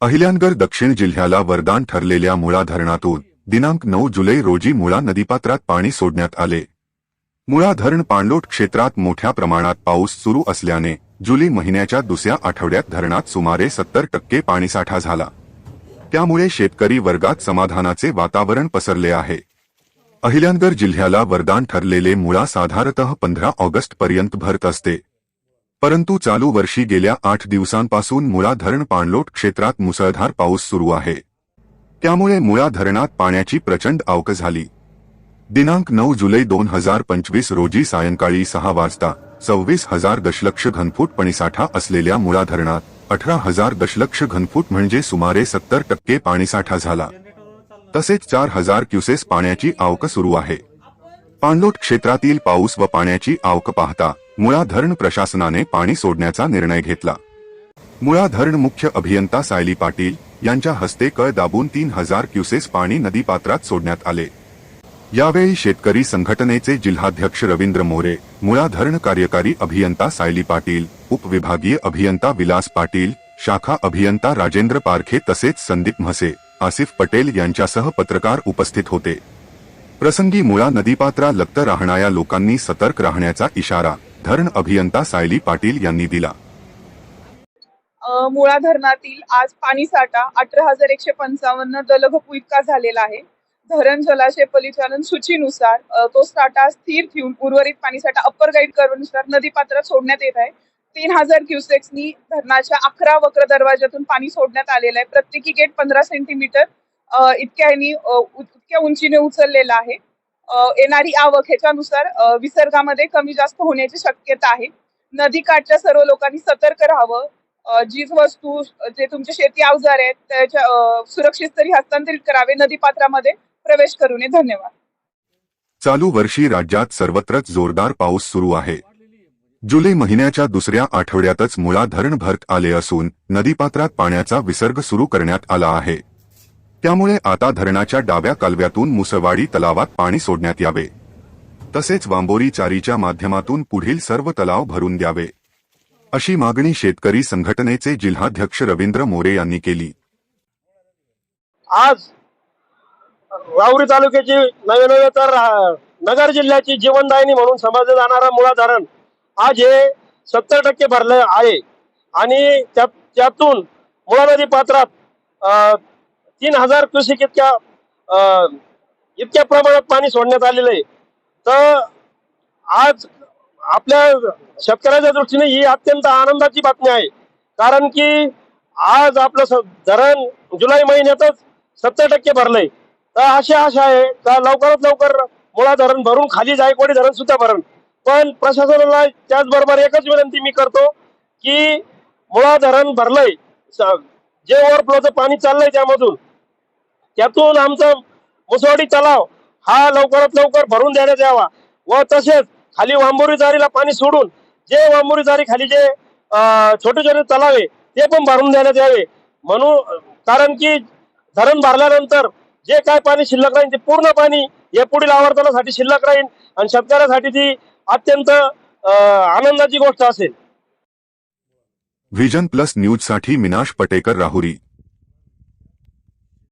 अहिल्यानगर दक्षिण जिल्ह्याला वरदान ठरलेल्या मुळा धरणातून दिनांक नऊ जुलै रोजी मुळा नदीपात्रात पाणी सोडण्यात आले. मुळा धरण पाणलोट क्षेत्रात मोठ्या प्रमाणात पाऊस सुरू असल्याने जुलै महिन्याच्या दुसऱ्या आठवड्यात धरणात सुमारे सत्तर टक्के पाणीसाठा झाला. त्यामुळे शेतकरी वर्गात समाधानाचे वातावरण पसरले आहे. अहिल्यानगर जिल्ह्याला वरदान ठरलेले मुळा साधारणतः पंधरा ऑगस्ट पर्यंत भरत असते. परंतु चालू वर्षी गेल्या आठ दिवसांपासून मुळा धरण पाणलोट क्षेत्रात मुसळधार पाऊस सुरू आहे. त्यामुळे मुळा धरणात पाण्याची प्रचंड आवक झाली. दिनांक नऊ जुलै दोन हजार पंचवीस रोजी सायंकाळी सहा वाजता सव्वीस हजार दशलक्ष घनफूट पाणीसाठा असलेल्या मुळा धरणात अठरा हजार दशलक्ष घनफूट म्हणजे सुमारे सत्तर टक्के पाणीसाठा झाला. तसेच चार हजार क्युसेस पाण्याची आवक सुरू आहे. पाणलोट क्षेत्रातील पाऊस व पाण्याची आवक पाहता मुळा धरण प्रशासनाने पाणी सोडण्याचा निर्णय घेतला. मुळा धरण मुख्य अभियंता सायली पाटील यांच्या हस्ते कळ दाबून तीन हजार क्युसेस पाणी नदीपात्रात सोडण्यात आले. यावेळी शेतकरी संघटनेचे जिल्हाध्यक्ष रवींद्र मोरे मुळा धरण कार्यकारी अभियंता सायली पाटील उपविभागीय अभियंता विलास पाटील शाखा अभियंता राजेंद्र पारखे तसेच संदीप म्हसे आसिफ पटेल यांच्यासह पत्रकार उपस्थित होते. प्रसंगी मुळा नदीपात्रा लक्त राहणाऱ्या लोकांनी सतर्क राहण्याचा इशारा धरण अभियंता सायली पाटील यांनी दिला. मुळा धरणातील आज पाणी साठा अठरा हजार एकशे पंचावन्न दलघपू इतका झालेला आहे. धरण जलाशय परिचालन सूचीनुसार तो साठा स्थिर ठेवून उर्वरित पाणी साठा अप्पर गाईड करूनुसार नदीपात्रात सोडण्यात येत आहे. तीन हजार क्युसेक्सनी धरणाच्या अकरा वक्र दरवाज्यातून पाणी सोडण्यात आलेलं आहे. प्रत्येकी गेट पंधरा सेंटीमीटर इतक्या इतक्या उंचीने उचललेला आहे. येणारी आवक ह्याच्यानुसार विसर्गामध्ये कमी जास्त होण्याची शक्यता आहे. नदीकाठच्या सर्व लोकांनी सतर्क राहावं. जी जीज वस्तू जे तुमचे शेती अवजार आहेत त्याच्या सुरक्षित तरी हस्तांतरित करावे. नदीपात्रामध्ये प्रवेश करू नये धन्यवाद. चालू वर्षी राज्यात सर्वत्रच जोरदार पाऊस सुरू आहे. जुलै महिन्याच्या दुसऱ्या आठवड्यातच मुळा धरण भरत आले असून नदीपात्रात पाण्याचा विसर्ग सुरू करण्यात आला आहे. त्यामुळे आता धरणाच्या डाव्या कालव्यातून मुसळवाडी तलावात पाणी सोडण्यात यावे. तसेच वांबोरी चारीच्या माध्यमातून पुढील सर्व तलाव भरून द्यावे. अशी मागणी शेतकरी संघटनेचे जिल्हाध्यक्ष रवींद्र मोरे यांनी केली. आज राहुरी तालुक्याची नवे नवे तर नगर जिल्ह्याची जीवनदायिनी म्हणून समजलं जाणारा मुळा धरण आज हे सत्तर टक्के भरलं आहे. आणि त्या त्यातून मुळा नदी पात्रात अं, तीन हजार क्युसेक इतक्या इतक्या प्रमाणात पाणी सोडण्यात आलेलं आहे. तर आज आपल्या शेतकऱ्याच्या दृष्टीने ही अत्यंत आनंदाची बातमी आहे. कारण की आज आपलं धरण जुलै महिन्यातच सत्तर टक्के भरलंय. तर अशी आशा आहे का लवकरात लवकर मुळा धरण भरून खाली जायकवाडी धरण सुद्धा भरण. पण प्रशासनाला त्याचबरोबर एकच विनंती मी करतो की मुळा धरण भरलंय. स- जे ओव्हरफ्लोचं पाणी चाललंय त्यामधून त्यातून आमचा मुसवाडी तलाव हा लवकरात लवकर भरून देण्यात यावा व तसेच खाली वांबोरी जारीला पाणी सोडून जे वांबोरी जारी खाली जे छोटे छोटे तलाव आहे ते पण भरून देण्यात यावे. म्हणून कारण की धरण भरल्यानंतर जे काय पाणी शिल्लक राहील ते पूर्ण पाणी हे पुढील आवर्तनासाठी शिल्लक राहील आणि शेतकऱ्यासाठी ती अत्यंत आनंदाची गोष्ट असेल. व्हिजन प्लस न्यूजसाठी मिनाश पटेकर राहुरी.